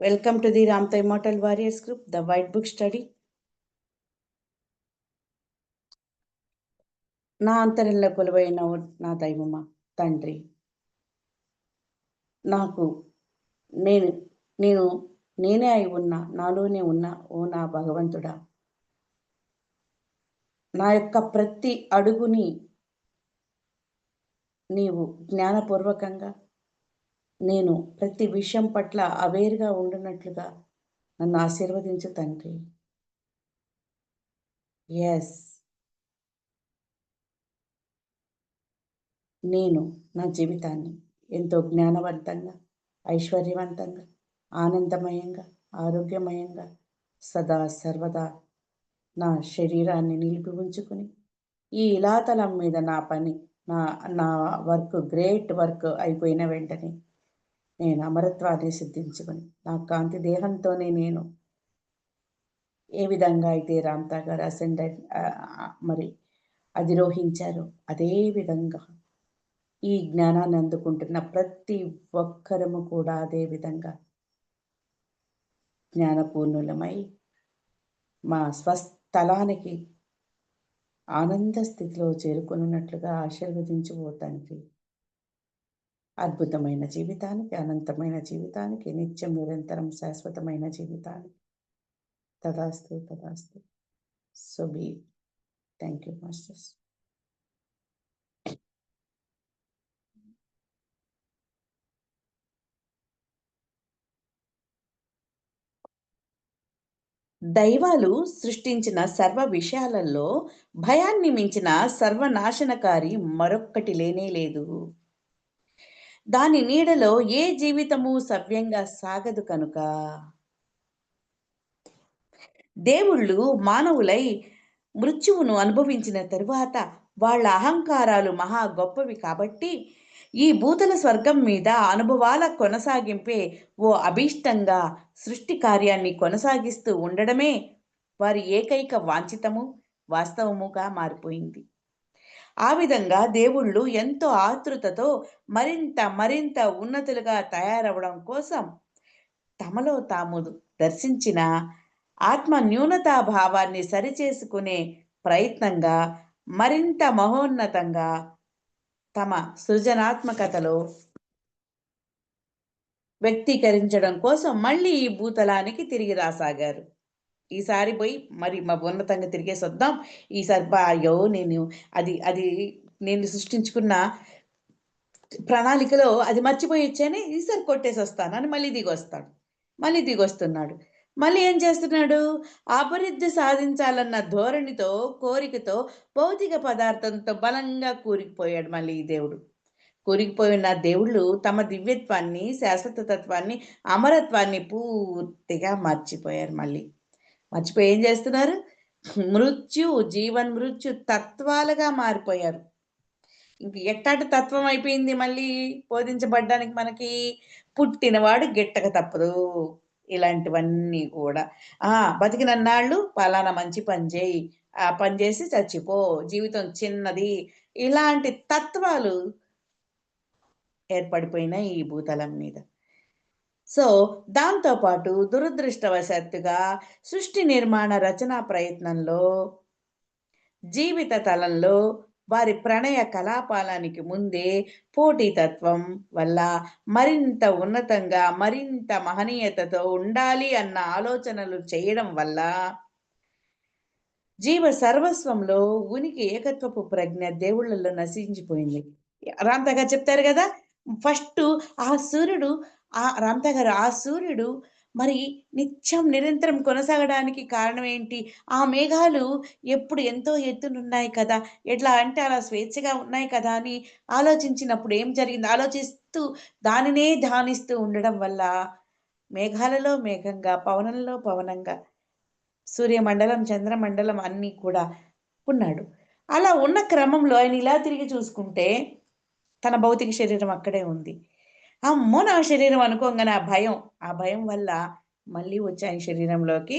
Welcome to the Ramta immortal warriors group the white book study నా అంతరంలో కొలువైన నా దైవమా తండ్రి. నాకు నేను నేను నేనే అయి ఉన్నా నాలోనే ఉన్నా ఓ నా భగవంతుడా. నా యొక్క ప్రతి అడుగుని నీవు జ్ఞానపూర్వకంగా నేను ప్రతి విషయం పట్ల అవేర్గా ఉండినట్లుగా నన్ను ఆశీర్వదించు తండ్రి. ఎస్ నేను నా జీవితాన్ని ఎంతో జ్ఞానవంతంగా ఐశ్వర్యవంతంగా ఆనందమయంగా ఆరోగ్యమయంగా సదా సర్వదా నా శరీరాన్ని నిలిపి ఉంచుకుని ఈ ఇలాతలం మీద నా పని నా నా వర్క్ గ్రేట్ వర్క్ అయిపోయిన వెంటనే నేను అమరత్వాన్ని సిద్ధించుకొని నా కాంతి దేహంతోనే నేను ఏ విధంగా అయితే రామ్తా గారు అసెండ్ మరి అధిరోహించారో అదే విధంగా ఈ జ్ఞానాన్ని అందుకుంటున్న ప్రతి ఒక్కరము కూడా అదే విధంగా జ్ఞానపూర్ణులమై మా స్వస్థలానికి ఆనంద స్థితిలో చేరుకున్నట్లుగా ఆశీర్వదించిపోతానికి అద్భుతమైన జీవితానికి అనంతమైన జీవితానికి నిత్యం నిరంతరం శాశ్వతమైన జీవితానికి. తదాస్తు తదాస్తు. So be thank you masters దైవాలు సృష్టించిన సర్వ విషయాలలో భయాన్ని మించిన సర్వనాశనకారి మరొక్కటి లేనే లేదు. దాని నీడలో ఏ జీవితము సవ్యంగా సాగదు కనుక? దేవుళ్ళు మానవులై మృత్యువును అనుభవించిన తరువాత వాళ్ళ అహంకారాలు మహా గొప్పవి కాబట్టి ఈ భూతల స్వర్గం మీద అనుభవాల కొనసాగింపే ఓ అభీష్టంగా సృష్టి కార్యాన్ని కొనసాగిస్తూ ఉండడమే వారి ఏకైక వాంఛితము వాస్తవముగా మారిపోయింది. ఆ విధంగా దేవుళ్ళు ఎంతో ఆతృతతో మరింత మరింత ఉన్నతులుగా తయారవడం కోసం తమలో తాము దర్శించిన ఆత్మ న్యూనతా భావాన్ని సరిచేసుకునే ప్రయత్నంగా మరింత మహోన్నతంగా తమ సృజనాత్మకతలో వ్యక్తీకరించడం కోసం మళ్ళీ ఈ భూతలానికి తిరిగి రాసాగారు. ఈసారి పోయి మరి మా ఉన్నతంగా తిరిగేసి వద్దాం. ఈసారి బా అయ్యో నేను అది అది నేను సృష్టించుకున్న ప్రణాళికలో అది మర్చిపోయి వచ్చానే ఈసారి కొట్టేసి వస్తాను అని మళ్ళీ దిగి వస్తాడు. మళ్ళీ దిగి వస్తున్నాడు. మళ్ళీ ఏం చేస్తున్నాడు? అభివృద్ధి సాధించాలన్న ధోరణితో కోరికతో భౌతిక పదార్థంతో బలంగా కూరికిపోయాడు మళ్ళీ ఈ దేవుడు. కూరికిపోయిన దేవుళ్ళు తమ దివ్యత్వాన్ని శాశ్వత తత్వాన్ని అమరత్వాన్ని పూర్తిగా మర్చిపోయారు మళ్ళీ. మర్చిపోయి ఏం చేస్తున్నారు? మృత్యు జీవన్ మృత్యు తత్వాలుగా మారిపోయారు. ఇంక ఎట్టాటి తత్వం అయిపోయింది మళ్ళీ బోధించబడ్డానికి మనకి? పుట్టినవాడు గిట్టక తప్పదు. ఇలాంటివన్నీ కూడా. ఆ బతికినన్నాళ్ళు పలానా మంచి పని చేయి. ఆ పని చేసి చచ్చిపో. జీవితం చిన్నది. ఇలాంటి తత్వాలు ఏర్పడిపోయినాయి ఈ భూతలం మీద. సో దాంతోపాటు దురదృష్టవశాత్తుగా సృష్టి నిర్మాణ రచనా ప్రయత్నంలో జీవిత తలంలో వారి ప్రణయ కలాపాలానికి ముందే పోటీతత్వం వల్ల మరింత ఉన్నతంగా మరింత మహనీయతతో ఉండాలి అన్న ఆలోచనలు చేయడం వల్ల జీవ సర్వస్వంలో ఉనికి ఏకత్వపు ప్రజ్ఞ దేవుళ్ళల్లో నశించిపోయింది. రాంతగా చెప్తారు కదా ఫస్ట్ ఆ సూర్యుడు ఆ రాంత గారు ఆ సూర్యుడు మరి నిత్యం నిరంతరం కొనసాగడానికి కారణం ఏంటి ఆ మేఘాలు ఎప్పుడు ఎంతో ఎత్తునున్నాయి కదా? ఎట్లా అంటే అలా స్వేచ్ఛగా ఉన్నాయి కదా అని ఆలోచించినప్పుడు ఏం జరిగింది? ఆలోచిస్తూ దానినే ధ్యానిస్తూ ఉండడం వల్ల మేఘాలలో మేఘంగా పవనంలో పవనంగా సూర్యమండలం చంద్రమండలం అన్నీ కూడా ఉన్నాడు. అలా ఉన్న క్రమంలో ఆయన ఇలా తిరిగి చూసుకుంటే తన భౌతిక శరీరం అక్కడే ఉంది. అమ్మో నా శరీరం అనుకోగానే ఆ భయం. ఆ భయం వల్ల మళ్ళీ వచ్చాయి శరీరంలోకి.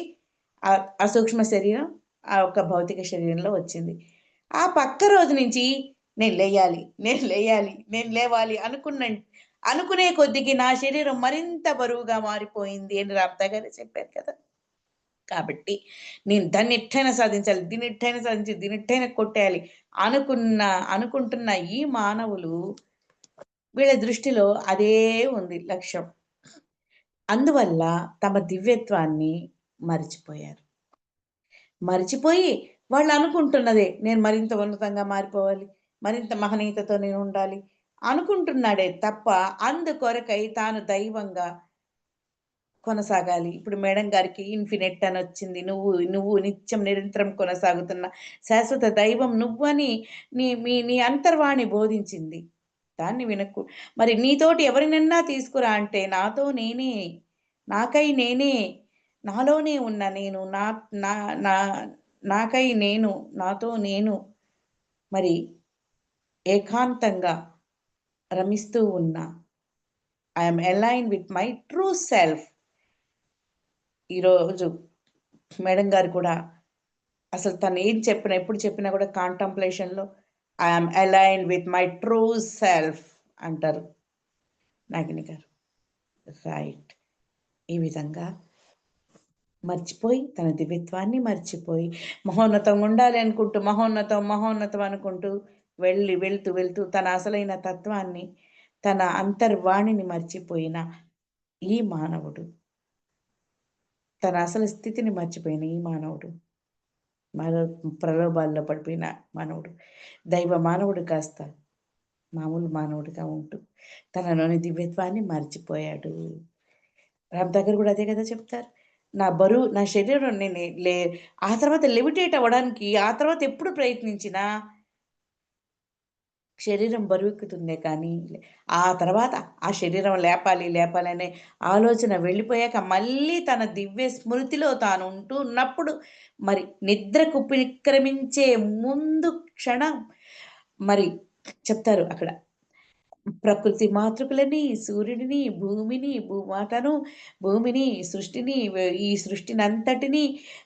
ఆ సూక్ష్మ శరీరం ఆ యొక్క భౌతిక శరీరంలో వచ్చింది. ఆ పక్క రోజు నుంచి నేను లేయాలి నేను లేయాలి నేను లేవాలి అనుకున్న అనుకునే కొద్దికి నా శరీరం మరింత బరువుగా మారిపోయింది అని రాప్తా గారు చెప్పారు కదా. కాబట్టి నేను దాన్ని ఎట్టైనా సాధించాలి దీనిట్టైనా ఎట్టైనా సాధించి దీనిట్టైనా ఎట్టైనా కొట్టేయాలి అనుకున్న అనుకుంటున్న ఈ మానవులు వీళ్ళ దృష్టిలో అదే ఉంది లక్ష్యం. అందువల్ల తమ దివ్యత్వాన్ని మరిచిపోయారు. మరిచిపోయి వాళ్ళు అనుకుంటున్నదే నేను మరింత ఉన్నతంగా మారిపోవాలి మరింత మహనీయతతో నేను ఉండాలి అనుకుంటున్నాడే తప్ప అందుకొరకై తాను దైవంగా కొనసాగాలి. ఇప్పుడు మేడం గారికి ఇన్ఫినిట్ అని వచ్చింది. నువ్వు నువ్వు నిత్యం నిరంతరం కొనసాగుతున్న శాశ్వత దైవం నువ్వని నీ మీ నీ అంతర్వాణి బోధించింది. దాన్ని వినకు. మరి నీతోటి ఎవరినన్నా తీసుకురా అంటే నాతో నేనే నాకై నేనే నాలోనే ఉన్న నేను నా నా నా నాకై నేను నాతో నేను మరి ఏకాంతంగా రమిస్తూ ఉన్నా. I'm align with my true self ఈరోజు మేడం గారు కూడా అసలు తను ఏం చెప్పినా ఎప్పుడు చెప్పినా కూడా కాంటంప్లేషన్లో I'm align with my true self అంటారు నాగిని గారు. రైట్ ఈ విధంగా మర్చిపోయి తన దివ్యత్వాన్ని మర్చిపోయి మహోన్నతం ఉండాలి అనుకుంటూ మహోన్నతం మహోన్నతం అనుకుంటూ వెళ్ళి వెళ్తూ వెళ్తూ తన అసలైన తత్వాన్ని తన అంతర్వాణిని మర్చిపోయిన ఈ మానవుడు. తన అసలు స్థితిని మర్చిపోయిన ఈ మానవుడు. మరో ప్రలోభాల్లో పడిపోయిన మానవుడు. దైవ మానవుడు కాస్త మామూలు మానవుడిగా ఉంటూ తనలోని దివ్యత్వాన్ని మర్చిపోయాడు. రామ్ దగ్గర కూడా అదే కదా చెప్తారు. నా బరువు నా శరీరం నేను లే ఆ తర్వాత లెవిటేట్ అవ్వడానికి ఆ తర్వాత ఎప్పుడు ప్రయత్నించినా శరీరం బరువెక్కుతుందే కానీ ఆ తర్వాత ఆ శరీరం లేపాలి లేపాలి అనే ఆలోచన వెళ్ళిపోయాక మళ్ళీ తన దివ్య స్మృతిలో తాను ఉంటూ ఉన్నప్పుడు మరి నిద్రకు విక్రమించే ముందు క్షణం మరి చెప్తారు అక్కడ. ప్రకృతి మాతృకులని సూర్యుడిని భూమిని భూమాతను భూమిని సృష్టిని ఈ సృష్టిని అంతటిని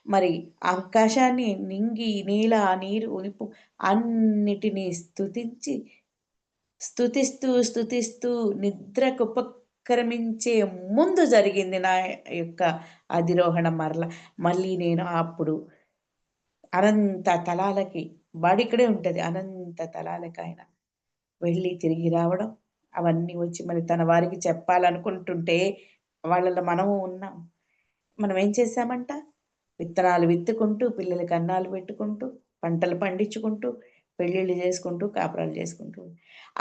మరి ఆకాశాన్ని నింగి నీల నీరు ఉనిపు అన్నిటినీ స్థుతించి స్థుతిస్తూ స్థుతిస్తూ నిద్రకు ఉపక్రమించే ముందు జరిగింది నా యొక్క అధిరోహణ మరల. మళ్ళీ నేను అప్పుడు అనంత తలాలకి వాడిక్కడే ఉంటుంది అనంత తలాలకి ఆయన వెళ్ళి తిరిగి రావడం అవన్నీ వచ్చి మరి తన వారికి చెప్పాలనుకుంటుంటే వాళ్ళలో మనము ఉన్నాం. మనం ఏం చేశామంట? విత్తనాలు విత్తుకుంటూ పిల్లలకి అన్నాలు పెట్టుకుంటూ పంటలు పండించుకుంటూ పెళ్ళిళ్ళు చేసుకుంటూ కాపురాలు చేసుకుంటూ.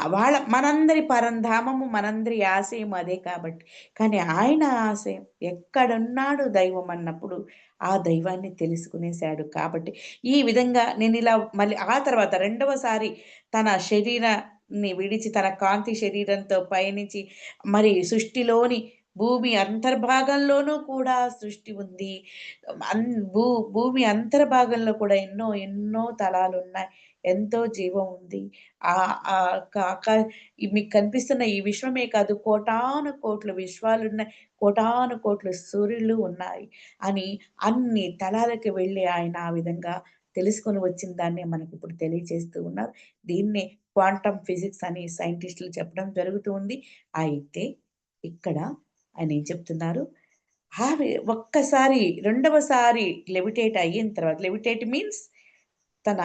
వాళ్ళ మనందరి పరంధామము మనందరి ఆశయం అదే కాబట్టి. కానీ ఆయన ఆశయం ఎక్కడున్నాడు దైవం అన్నప్పుడు ఆ దైవాన్ని తెలుసుకునేశాడు కాబట్టి. ఈ విధంగా నేను ఇలా మళ్ళీ ఆ తర్వాత రెండవసారి తన శరీర ని విడిచి తన కాంతి శరీరంతో పయనించి మరి సృష్టిలోని భూమి అంతర్భాగంలోనూ కూడా సృష్టి ఉంది. అన్ భూ భూమి అంతర్భాగంలో కూడా ఎన్నో ఎన్నో తలాలు ఉన్నాయి ఎంతో జీవం ఉంది. ఆ మీకు కనిపిస్తున్న ఈ విశ్వమే కాదు కోటాను కోట్లు విశ్వాలు ఉన్నాయి కోటాను కోట్లు సూర్యులు ఉన్నాయి అని అన్ని తలాలకి వెళ్ళి ఆయన ఆ విధంగా తెలుసుకొని వచ్చిన దాన్ని మనకి ఇప్పుడు తెలియజేస్తూ ఉన్నారు. దీన్నే క్వాంటమ్ ఫిజిక్స్ అని సైంటిస్టులు చెప్పడం జరుగుతూ ఉంది. అయితే ఇక్కడ ఆయన ఏం చెప్తున్నారు? ఆవి ఒక్కసారి రెండవసారి లెవిటేట్ అయిన తర్వాత లెవిటేట్ మీన్స్ తన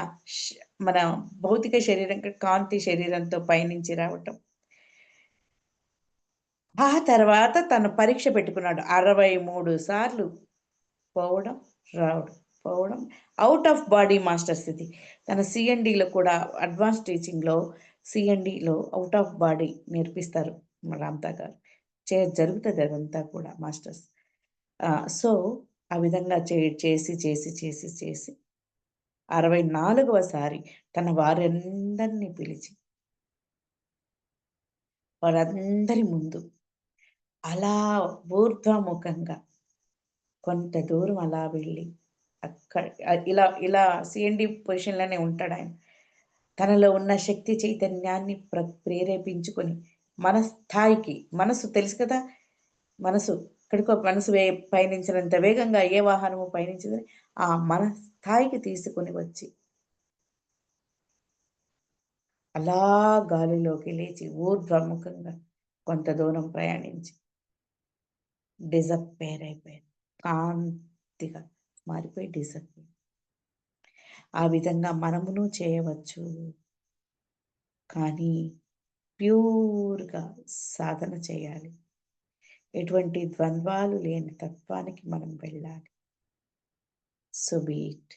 మన భౌతిక శరీరం కాంతి శరీరంతో పయనించి రావటం. ఆ తర్వాత తను పరీక్ష పెట్టుకున్నాడు. అరవై మూడు సార్లు పోవడం రావడం పోవడం అవుట్ ఆఫ్ బాడీ మాస్టర్ స్థితి. తన సిఎన్డిలో కూడా అడ్వాన్స్ టీచింగ్లో సిఎన్డిలో అవుట్ ఆఫ్ బాడీ నేర్పిస్తారు రామ్తా గారు. చే జరుగుతుంది అదంతా కూడా మాస్టర్స్. సో ఆ విధంగా చే చేసి చేసి చేసి చేసి అరవై నాలుగవసారి తన వారందరినీ పిలిచి వారందరి ముందు అలా ఊర్ధ్వముఖంగా కొంత దూరం అలా వెళ్ళి ఇలా ఇలా సిఎండి పొజిషన్లోనే ఉంటాడు ఆయన. తనలో ఉన్న శక్తి చైతన్యాన్ని ప్ర ప్రేరేపించుకొని మన స్థాయికి మనసు తెలుసు కదా? మనసు ఇక్కడికో మనసు వే పయనించినంత వేగంగా ఏ వాహనము పయనించదని ఆ మన స్థాయికి తీసుకొని వచ్చి అలా గాలిలోకి లేచి ఊర్ధ్వముఖంగా కొంత దూరం ప్రయాణించి డిజపేర్ అయిపోయారు కాంతిగా మారిపోయి డిజప్పేర్ ఆ విధంగా మనమును చేయవచ్చు. కానీ ప్యూర్గా సాధన చేయాలి. ఎటువంటి ద్వంద్వాలు లేని తత్వానికి మనం వెళ్ళాలి. So be it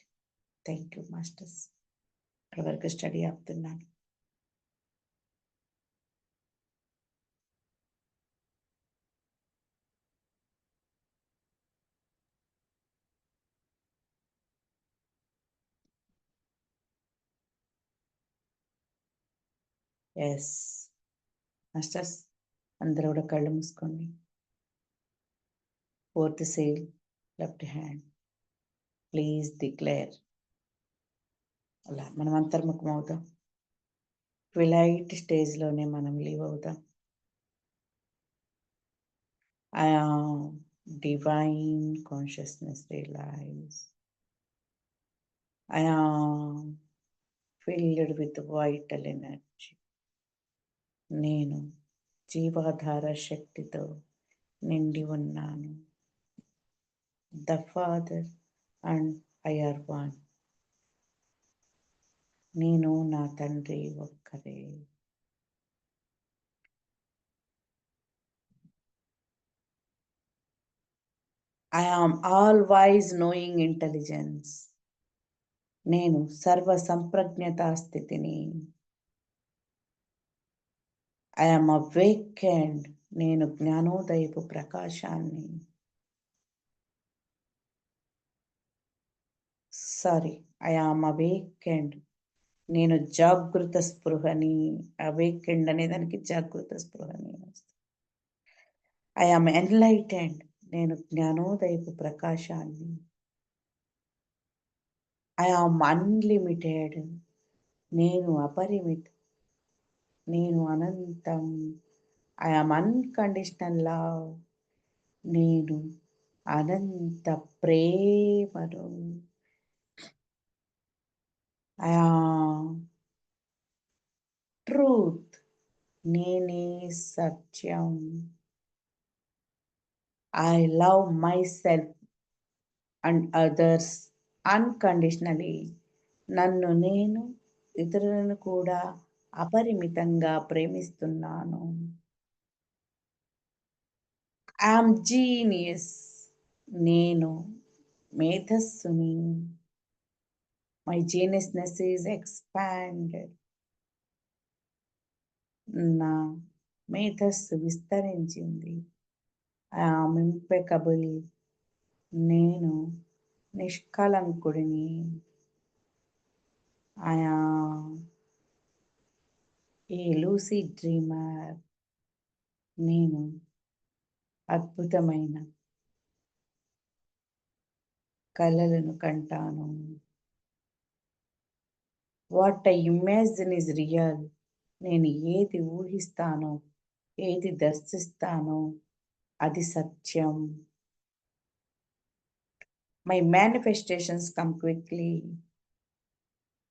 thank you masters. ఇప్పటి వరకు స్టడీ ఆపుతున్నాను. ఎస్ మాస్టర్స్ అందరూ కూడా కళ్ళు మూసుకోండి. Fourth sale left hand please declare అలా మనం అంతర్ముఖం అవుతాం ట్విలైట్ స్టేజ్లోనే మనం లీవ్ అవుతాం. Divine consciousness realise I filled with vital energy. నేను జీవాధార శక్తితో నిండి ఉన్నాను. The father and I are one నేను నా తండ్రి ఒక్కరే. I am all wise knowing intelligence నేను సర్వ సంప్రజ్ఞతా స్థితిని ఐఎమ్ అవేకెండ్ నేను జ్ఞానోదయపు ప్రకాశాన్ని. సారీ ఐ ఆమ్ అవేకెండ్ నేను జాగృత స్పృహని అవేకెండ్ అనే దానికి జాగృత స్పృహని ఐ ఆమ్ ఎన్లైటెండ్ నేను జ్ఞానోదయపు ప్రకాశాన్ని. ఐ ఆమ్ అన్లిమిటెడ్ నేను అపరిమిత. నేను అనంతం. ఐ ఆమ్ అన్కండిషనల్ లవ్ నేను అనంత ప్రేమను. ట్రూత్ నేనే సత్యం. I love myself and others unconditionally నన్ను నేను ఇతరులను కూడా అపరిమితంగా ప్రేమిస్తున్నాను. ఐఎమ్ జీనియస్ నేను మేధస్సుని. మై జీనియస్నెస్ ఈజ్ ఎక్స్పాండెడ్ నా మేధస్సు విస్తరించింది. ఐఆమ్ ఇంపెకబుల్ నేను నిష్కలంకుడిని. ఆయా ఏ లూసీ డ్రీమర్ నేను అద్భుతమైన కళలను కంటాను. What I imagine is real. నేను ఏది ఊహిస్తానో ఏది దర్శిస్తానో అది సత్యం. మై మేనిఫెస్టేషన్స్ కమ్ క్విక్లీ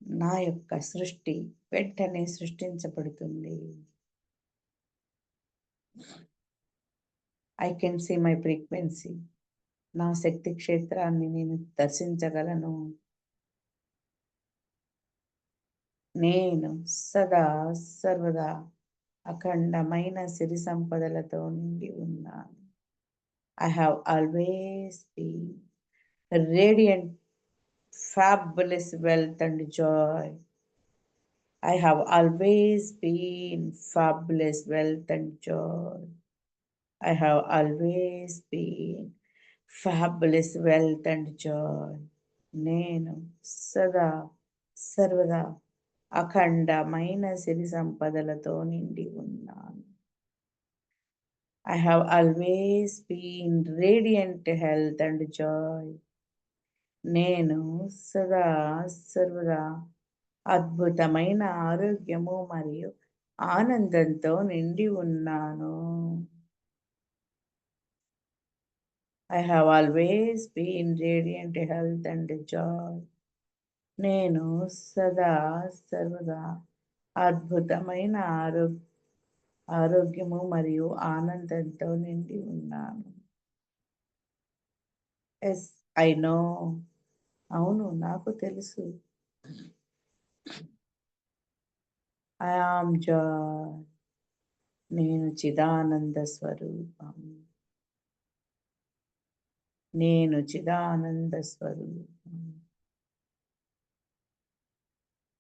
నా యొక్క సృష్టి వెంటనే సృష్టించబడుతుంది. I can see my frequency నా శక్తి క్షేత్రాన్ని నేను దర్శించగలను. నేను సదా సర్వదా అఖండమైన సిరి సంపదలతో నిండి ఉన్నాను. I have always been radiant, fabulous wealth and joy. I have always been fabulous wealth and joy. I have always been fabulous wealth and joy. నేను సదా సర్వదా అఖండమైన సిరి సంపదలతో నిండి ఉన్నాను I have always been radiant health and joy నేను సదా సర్వదా అద్భుతమైన ఆరోగ్యము మరియు ఆనందంతో నిండి ఉన్నాను. I have always been radiant health and joy నేను సదా సర్వదా అద్భుతమైన ఆరో ఆరోగ్యము మరియు ఆనందంతో నిండి ఉన్నాను. ఎస్ ఐ నో అవును నాకు తెలుసు. ఐ ఆమ్ జాయ్ నేను చిదానంద స్వరూపం. నేను చిదానంద స్వరూపం.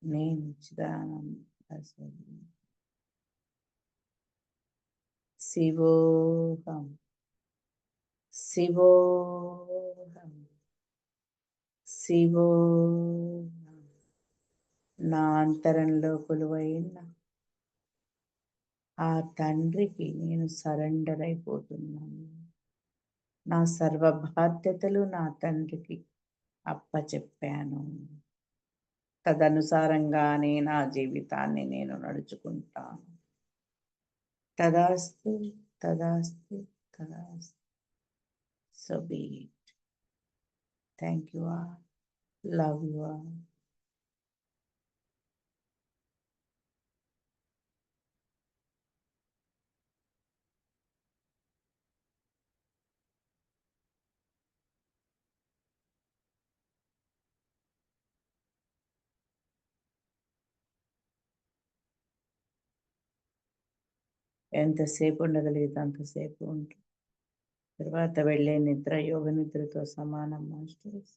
నేను చిదానంద స్వరూపం. శివోహం. శివోహం. శివో నా అంతరంలో కొలువైన ఆ తండ్రికి నేను సరెండర్ అయిపోతున్నాను నా సర్వ బాధ్యతలు నా తండ్రికి అప్పచెప్పాను. తదనుసారంగానే నా జీవితాన్ని నేను నడుచుకుంటాను. తదాస్తు తదాస్తు తదాస్తు. So be thank you all love you all ఎంతసేపు ఉండగలిగితే అంతసేపు ఉంటుంది. తర్వాత వెళ్ళే నిద్ర యోగ నిద్రతో సమానం masters.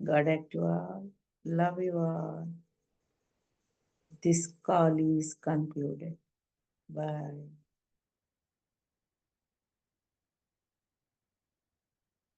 God active all. Love you all. This call is concluded. Bye.